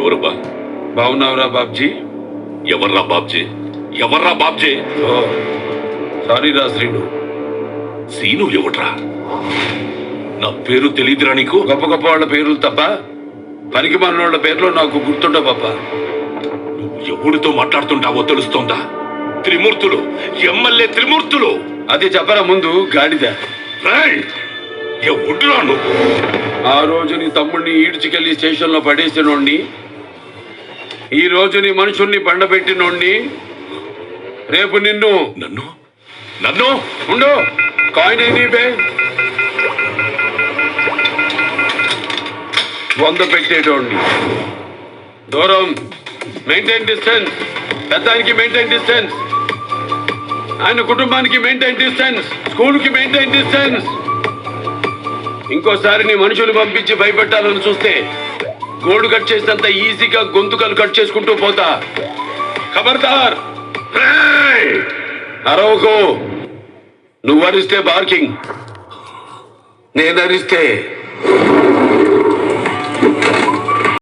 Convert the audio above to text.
ఎవరు బా? బాగున్నావురా బాబ్జీ? ఎవర్రా బాబ్జీ? ఎవర్రా బాబ్జీ? సారీ రా శ్రీను. సీను ఎవడ్రా? నా పేరు తెలియదురా నీకు? గొప్ప గొప్ప వాళ్ళ పేర్లు తప్ప పనికి వాళ్ళ పేర్లు నాకు గుర్తుండవు పాప. నువ్వు ఎవడితో మాట్లాడుతుంటావో తెలుస్తోందా? త్రిమూర్తులు ఎమ్మెల్యే త్రిమూర్తులు. అది చెప్పరా ముందు గాడిద. రేయ్! ఎవడురా నువ్వు? ఆ రోజు నీ తమ్ముడిని ఈడ్చికెళ్ళి స్టేషన్లో పడేసినోడిని ఈ రోజు నీ మనుషుల్ని బండబెట్టినోడిని రేపు నిన్ను నన్ను? నన్ను? ఉండు. కాయిన్ బే? వంద పెట్టేటోడిని. దూరం. మెయింటైన్ డిస్టెన్స్ పెద్దానికి మెయింటైన్ డిస్టెన్స్ ఆయన కుటుంబానికి మెయింటైన్ డిస్టెన్స్ స్కూల్కి మెయింటైన్ డిస్టెన్స్ ఇంకోసారి నీ మనుషులు పంపించి భయపెట్టాలని చూస్తే గోల్డ్ కట్ చేసినంత ఈజీగా గొంతుకలు కట్ చేసుకుంటూ పోతా. ఖబర్దార్! అరవకు! నువ్వు అరిస్తే బార్కింగ్. నేను అరిస్తే